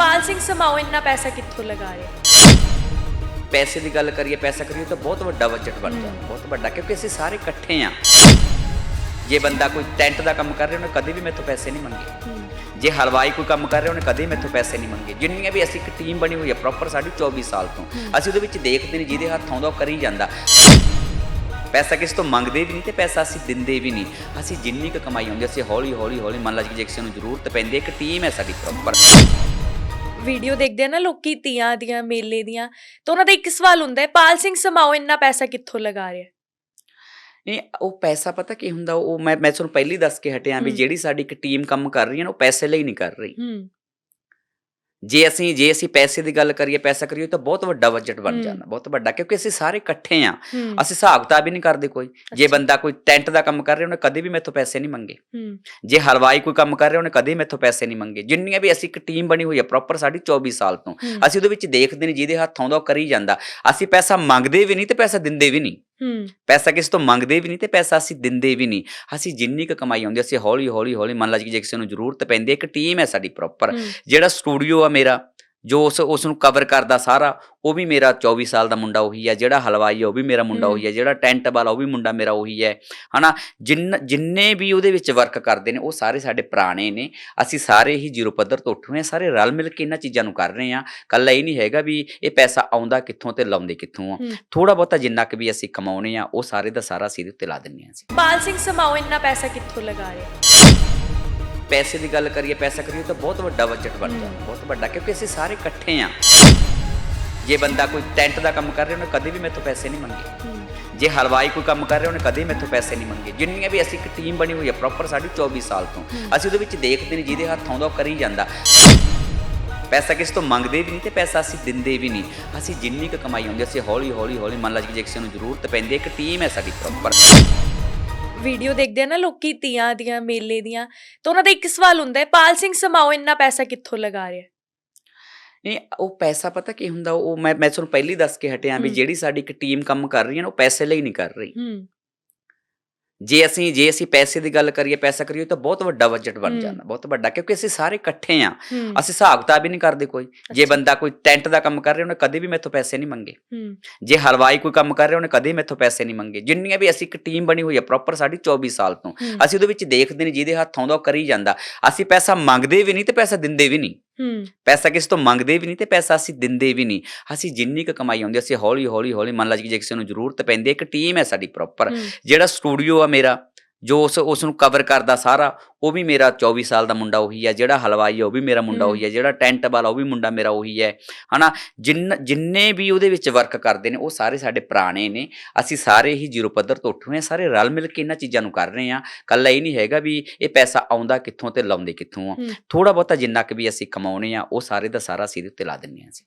ਪਾਲ ਸਿੰਘ ਸਮਾਓ ਇੰਨਾ ਪੈਸਾ ਕਿੱਥੋਂ ਲਗਾ ਰਿਹਾ ਪੈਸੇ ਦੀ ਗੱਲ ਕਰੀਏ ਪੈਸਾ ਕਰੀਏ ਤਾਂ ਬਹੁਤ ਵੱਡਾ ਬਜਟ ਬਣ ਜਾਂਦਾ ਬਹੁਤ ਵੱਡਾ ਕਿਉਂਕਿ ਅਸੀਂ ਸਾਰੇ ਇਕੱਠੇ ਆ ਜੇ ਬੰਦਾ ਕੋਈ ਟੈਂਟ ਦਾ ਕੰਮ ਕਰ ਰਿਹਾ ਉਹਨੇ ਕਦੇ ਵੀ ਮੈਥੋਂ ਪੈਸੇ ਨਹੀਂ ਮੰਗੇ ਜੇ ਹਲਵਾਈ ਕੋਈ ਕੰਮ ਕਰ ਰਿਹਾ ਉਹਨੇ ਕਦੇ ਮੈਥੋਂ ਪੈਸੇ ਨਹੀਂ ਮੰਗੇ ਜਿੰਨੀਆਂ ਵੀ ਅਸੀਂ ਇੱਕ ਟੀਮ ਬਣੀ ਹੋਈ ਹੈ ਪ੍ਰੋਪਰ ਸਾਡੀ 24 ਸਾਲ ਤੋਂ ਅਸੀਂ ਉਹਦੇ ਵਿੱਚ ਦੇਖਦੇ ਨਹੀਂ ਜਿਹਦੇ ਹੱਥ ਆਉਂਦਾ ਉਹ ਕਰੀ ਜਾਂਦਾ ਪੈਸਾ ਕਿਸ ਤੋਂ ਮੰਗਦੇ ਵੀ ਨਹੀਂ ਤੇ ਪੈਸਾ ਅਸੀਂ ਦਿੰਦੇ ਵੀ ਨਹੀਂ ਅਸੀਂ ਜਿੰਨੀ ਕੁ ਕਮਾਈ ਹੁੰਦੀ ਅਸੀਂ ਹੌਲੀ ਹੌਲੀ ਹੌਲੀ ਮੰਨ ਲਾ ਜੀ ਕਿਸੇ ਨੂੰ ਜ਼ਰੂਰਤ ਪੈਂਦੀ ਹੈ ਇੱਕ ਟੀਮ ਹੈ ਸਾਡੀ ਪ੍ਰੋਪਰ ਵੀਡੀਓ ਦੇਖਦੇ ਆ ਨਾ ਲੋਕੀ ਤੀਆਂ ਦੀਆਂ ਮੇਲੇ ਦੀਆਂ ਤਾਂ ਉਹਨਾਂ ਦਾ ਇੱਕ ਸਵਾਲ ਹੁੰਦਾ ਹੈ ਪਾਲ ਸਿੰਘ ਸਮਾਓ ਇੰਨਾ ਪੈਸਾ ਕਿੱਥੋਂ ਲਗਾ ਰਿਹਾ? ਨਹੀਂ ਉਹ ਪੈਸਾ ਪਤਾ ਕੀ ਹੁੰਦਾ ਉਹ ਮੈਂ ਮੈਂ ਤੁਹਾਨੂੰ ਪਹਿਲੀ ਦੱਸ ਕੇ ਹਟਿਆ ਵੀ। ਜਿਹੜੀ ਸਾਡੀ ਇੱਕ ਟੀਮ ਕੰਮ ਕਰ ਰਹੀ ਹੈ ਨਾ ਉਹ ਪੈਸੇ ਲਈ ਨਹੀਂ ਕਰ ਰਹੀ। ਹੂੰ। ਜੇ ਅਸੀਂ ਜੇ ਅਸੀਂ ਪੈਸੇ ਦੀ ਗੱਲ ਕਰੀਏ ਪੈਸਾ ਕਰੀਏ ਤਾਂ ਬਹੁਤ ਵੱਡਾ ਬਜਟ ਬਣ। ਜਾਂਦਾ ਬਹੁਤ ਵੱਡਾ ਕਿਉਂਕਿ ਅਸੀਂ ਸਾਰੇ ਇਕੱਠੇ ਆ ਅਸੀਂ ਹਿਸਾਬ ਕਿਤਾਬ ਹੀ ਨਹੀਂ ਕਰਦੇ ਕੋਈ। ਜੇ। ਬੰਦਾ ਕੋਈ ਟੈਂਟ ਦਾ ਕੰਮ ਕਰ ਰਿਹਾ ਉਹਨੇ ਕਦੇ ਵੀ ਮੈਥੋਂ ਪੈਸੇ ਨਹੀਂ ਮੰਗੇ। ਜੇ ਹਲਵਾਈ ਕੋਈ ਕੰਮ ਕਰ ਰਿਹਾ ਉਹਨੇ ਕਦੇ ਮੈਥੋਂ ਪੈਸੇ ਨਹੀਂ ਮੰਗੇ। ਜਿੰਨੀਆਂ ਵੀ ਅਸੀਂ ਇੱਕ ਟੀਮ ਬਣੀ ਹੋਈ ਹੈ ਪ੍ਰੋਪਰ ਸਾਡੀ 24 ਸਾਲ ਤੋਂ। ਅਸੀਂ ਉਹਦੇ ਵਿੱਚ ਦੇਖਦੇ ਨਹੀਂ ਜਿਹਦੇ ਹੱਥ ਆਉਂਦਾ ਉਹ ਕਰੀ ਜਾਂਦਾ। ਅਸੀਂ ਪੈਸਾ ਮੰਗਦੇ ਵੀ ਨਹੀਂ ਤੇ ਪੈਸਾ ਦਿੰਦੇ ਵੀ ਨਹੀਂ। ਹੂੰ। ਪੈਸਾ ਕਿਸ ਤੋਂ ਮੰਗਦੇ ਵੀ ਨਹੀਂ ਤੇ ਪੈਸਾ ਅਸੀਂ ਦਿੰਦੇ ਵੀ ਨਹੀਂ। ਅਸੀਂ ਜਿੰਨੀ ਕੁ ਕਮਾਈ ਆਉਂਦੀ ਅਸੀਂ ਹੌਲੀ ਹੌਲੀ ਹੌਲੀ ਮੰਨ ਲਾ ਜੀ ਜੇ ਕਿਸੇ ਨੂੰ ਜ਼ਰੂਰਤ ਪੈਂਦੀ ਹੈ ਇੱਕ ਟੀਮ ਹੈ ਸਾਡੀ ਪ੍ਰੋਪਰ ਜਿਹੜਾ ਸਟੂਡੀਓ ਆ ਮੇਰਾ ਜੋ ਉਸ ਉਸ ਨੂੰ ਕਵਰ ਕਰਦਾ ਸਾਰਾ ਉਹ ਵੀ ਮੇਰਾ 24 ਸਾਲ ਦਾ ਮੁੰਡਾ ਉਹੀ ਹੈ ਜਿਹੜਾ ਹਲਵਾਈ ਹੈ ਉਹ ਵੀ ਮੇਰਾ ਮੁੰਡਾ। ਉਹੀ ਹੈ ਜਿਹੜਾ ਟੈਂਟ ਵਾਲਾ ਉਹ ਵੀ ਮੁੰਡਾ ਮੇਰਾ ਉਹੀ ਹੈ। ਹਨਾ ਜਿੰਨ ਜਿੰਨੇ ਵੀ ਉਹਦੇ ਵਿੱਚ ਵਰਕ ਕਰਦੇ ਨੇ ਉਹ ਸਾਰੇ ਸਾਡੇ ਪੁਰਾਣੇ ਨੇ ਅਸੀਂ ਸਾਰੇ ਹੀ ਜ਼ੀਰੋ ਪੱਧਰ ਤੋਂ ਉੱਠੇ ਹਾਂ ਸਾਰੇ ਰਲ ਮਿਲ ਕੇ ਇਹਨਾਂ ਚੀਜ਼ਾਂ ਨੂੰ ਕਰ ਰਹੇ ਹਾਂ। ਕੱਲਾ ਇਹ ਨਹੀਂ ਹੈਗਾ ਵੀ ਇਹ ਪੈਸਾ ਆਉਂਦਾ ਕਿੱਥੋਂ ਤੇ ਲਾਉਂਦੇ ਕਿੱਥੋਂ ਆ। ਥੋੜਾ ਬਹੁਤਾ ਜਿੰਨਾ ਕੁ ਵੀ ਅਸੀਂ ਕਮਾਉਨੇ ਆ ਉਹ ਸਾਰੇ ਦਾ ਸਾਰਾ ਸਿਰ ਉੱਤੇ ਲਾ ਦਿੰਨੇ ਆ ਅਸੀਂ। ਪਾਲ ਸਿੰਘ ਸਮਾਓ ਇੰਨਾ ਪੈਸਾ ਕਿੱਥੋਂ ਲਗਾ ਰਿਹਾ ਪੈਸੇ ਦੀ ਗੱਲ ਕਰੀਏ ਪੈਸਾ ਕਰੀਏ ਤਾਂ ਬਹੁਤ ਵੱਡਾ ਬਜਟ ਬਣ ਹੂੰ। ਜਾਂਦਾ ਬਹੁਤ ਵੱਡਾ ਕਿਉਂਕਿ ਅਸੀਂ ਸਾਰੇ ਇਕੱਠੇ ਆ ਜੇ ਬੰਦਾ ਕੋਈ ਟੈਂਟ ਦਾ ਕੰਮ ਕਰ ਰਿਹਾ ਉਹਨੇ ਕਦੇ ਵੀ ਮੈਥੋਂ ਪੈਸੇ ਨਹੀਂ ਮੰਗੇ। ਜੇ ਹਲਵਾਈ ਕੋਈ ਕੰਮ ਕਰ ਰਿਹਾ ਉਹਨੇ ਕਦੇ ਮੈਥੋਂ ਪੈਸੇ ਨਹੀਂ ਮੰਗੇ। ਜਿੰਨੀਆਂ ਵੀ ਅਸੀਂ ਇੱਕ ਟੀਮ ਬਣੀ ਹੋਈ ਹੈ ਪ੍ਰੋਪਰ ਸਾਡੀ 24 ਸਾਲ ਤੋਂ। ਅਸੀਂ ਉਹਦੇ ਵਿੱਚ ਦੇਖਦੇ ਨਹੀਂ ਜਿਹਦੇ ਹੱਥ ਆਉਂਦਾ ਉਹ ਕਰੀ ਜਾਂਦਾ। ਪੈਸਾ ਕਿਸ ਤੋਂ ਮੰਗਦੇ ਵੀ ਨਹੀਂ ਤੇ ਪੈਸਾ ਅਸੀਂ ਦਿੰਦੇ ਵੀ ਨਹੀਂ। ਅਸੀਂ ਜਿੰਨੀ ਕੁ ਕਮਾਈ ਹੁੰਦੀ ਅਸੀਂ ਹੌਲੀ ਹੌਲੀ ਹੌਲੀ ਮੰਨ ਲਾ ਜੀ ਜੇ ਕਿਸੇ ਨੂੰ ਜ਼ਰੂਰਤ ਪੈਂਦੀ ਹੈ ਇੱਕ ਟੀਮ ਹੈ ਸਾਡੀ ਪ੍ਰੋਪਰ ਵੀਡੀਓ ਦੇਖਦੇ ਆ ਨਾ ਲੋਕੀ ਤੀਆਂ ਦੀਆਂ ਮੇਲੇ ਦੀਆਂ ਤਾਂ ਉਹਨਾਂ ਦਾ ਇੱਕ ਸਵਾਲ ਹੁੰਦਾ ਹੈ ਪਾਲ ਸਿੰਘ ਸਮਾਓ ਇੰਨਾ ਪੈਸਾ ਕਿੱਥੋਂ ਲਗਾ ਰਿਹਾ? ਨਹੀਂ ਉਹ ਪੈਸਾ ਪਤਾ ਕੀ ਹੁੰਦਾ ਉਹ ਮੈਂ ਮੈਂ ਤੁਹਾਨੂੰ ਪਹਿਲੀ ਦੱਸ ਕੇ ਹਟਿਆ ਵੀ। ਜਿਹੜੀ ਸਾਡੀ ਇੱਕ ਟੀਮ ਕੰਮ ਕਰ ਰਹੀ ਹੈ ਨਾ ਉਹ ਪੈਸੇ ਲਈ ਨਹੀਂ ਕਰ ਰਹੀ। ਹੂੰ। ਜੇ ਅਸੀਂ ਜੇ ਅਸੀਂ ਪੈਸੇ ਦੀ ਗੱਲ ਕਰੀਏ ਪੈਸਾ ਕਰੀਏ ਤਾਂ ਬਹੁਤ ਵੱਡਾ ਬਜਟ ਬਣ। ਜਾਂਦਾ ਬਹੁਤ ਵੱਡਾ ਕਿਉਂਕਿ ਅਸੀਂ ਸਾਰੇ ਇਕੱਠੇ ਆ ਅਸੀਂ ਹਿਸਾਬ ਕਿਤਾਬ ਹੀ ਨਹੀਂ ਕਰਦੇ ਕੋਈ। ਜੇ। ਬੰਦਾ ਕੋਈ ਟੈਂਟ ਦਾ ਕੰਮ ਕਰ ਰਿਹਾ ਉਹਨੇ ਕਦੇ ਵੀ ਮੈਥੋਂ ਪੈਸੇ ਨਹੀਂ ਮੰਗੇ। ਜੇ ਹਲਵਾਈ ਕੋਈ ਕੰਮ ਕਰ ਰਿਹਾ ਉਹਨੇ ਕਦੇ ਮੈਥੋਂ ਪੈਸੇ ਨਹੀਂ ਮੰਗੇ। ਜਿੰਨੀਆਂ ਵੀ ਅਸੀਂ ਇੱਕ ਟੀਮ ਬਣੀ ਹੋਈ ਹੈ ਪ੍ਰੋਪਰ ਸਾਡੀ 24 ਸਾਲ ਤੋਂ। ਅਸੀਂ ਉਹਦੇ ਵਿੱਚ ਦੇਖਦੇ ਨਹੀਂ ਜਿਹਦੇ ਹੱਥ ਆਉਂਦਾ ਉਹ ਕਰੀ ਜਾਂਦਾ। ਅਸੀਂ ਪੈਸਾ ਮੰਗਦੇ ਵੀ ਨਹੀਂ ਤੇ ਪੈਸਾ ਦਿੰਦੇ ਵੀ ਨਹੀਂ। ਹੂੰ। ਪੈਸਾ ਕਿਸ ਤੋਂ ਮੰਗਦੇ ਵੀ ਨਹੀਂ ਤੇ ਪੈਸਾ ਅਸੀਂ ਦਿੰਦੇ ਵੀ ਨਹੀਂ। ਅਸੀਂ ਜਿੰਨੀ ਕੁ ਕਮਾਈ ਆਉਂਦੀ ਅਸੀਂ ਹੌਲੀ ਹੌਲੀ ਹੌਲੀ ਮੰਨ ਲਾ ਜੀ ਜੇ ਕਿਸੇ ਨੂੰ ਜ਼ਰੂਰਤ ਪੈਂਦੀ ਹੈ ਇੱਕ ਟੀਮ ਹੈ ਸਾਡੀ ਪ੍ਰੋਪਰ ਜਿਹੜਾ ਸਟੂਡੀਓ ਆ ਮੇਰਾ ਜੋ ਉਸ ਉਸ ਨੂੰ ਕਵਰ ਕਰਦਾ ਸਾਰਾ ਉਹ ਵੀ ਮੇਰਾ 24 ਸਾਲ ਦਾ ਮੁੰਡਾ ਉਹੀ ਹੈ ਜਿਹੜਾ ਹਲਵਾਈ ਹੈ ਉਹ ਵੀ ਮੇਰਾ ਮੁੰਡਾ। ਉਹੀ ਹੈ ਜਿਹੜਾ ਟੈਂਟ ਵਾਲਾ ਉਹ ਵੀ ਮੁੰਡਾ ਮੇਰਾ ਉਹੀ ਹੈ। ਹਨਾ ਜਿੰਨ ਜਿੰਨੇ ਵੀ ਉਹਦੇ ਵਿੱਚ ਵਰਕ ਕਰਦੇ ਨੇ ਉਹ ਸਾਰੇ ਸਾਡੇ ਪੁਰਾਣੇ ਨੇ। ਅਸੀਂ ਸਾਰੇ ਹੀ ਜ਼ੀਰੋ ਪੱਧਰ ਤੋਂ ਉੱਠੇ ਹਾਂ ਸਾਰੇ ਰਲ ਮਿਲ ਕੇ ਇਹਨਾਂ ਚੀਜ਼ਾਂ ਨੂੰ ਕਰ ਰਹੇ ਹਾਂ। ਕੱਲਾ ਇਹ ਨਹੀਂ ਹੈਗਾ ਵੀ ਇਹ ਪੈਸਾ ਆਉਂਦਾ ਕਿੱਥੋਂ ਤੇ ਲਾਉਂਦੇ ਕਿੱਥੋਂ ਆ। ਥੋੜਾ ਬਹੁਤਾ ਜਿੰਨਾ ਕੁ ਵੀ ਅਸੀਂ ਕਮਾਉਨੇ ਆ ਉਹ ਸਾਰੇ ਦਾ ਸਾਰਾ ਸਿਰ ਉੱਤੇ ਲਾ ਦਿੰਨੇ ਆ ਅਸੀਂ।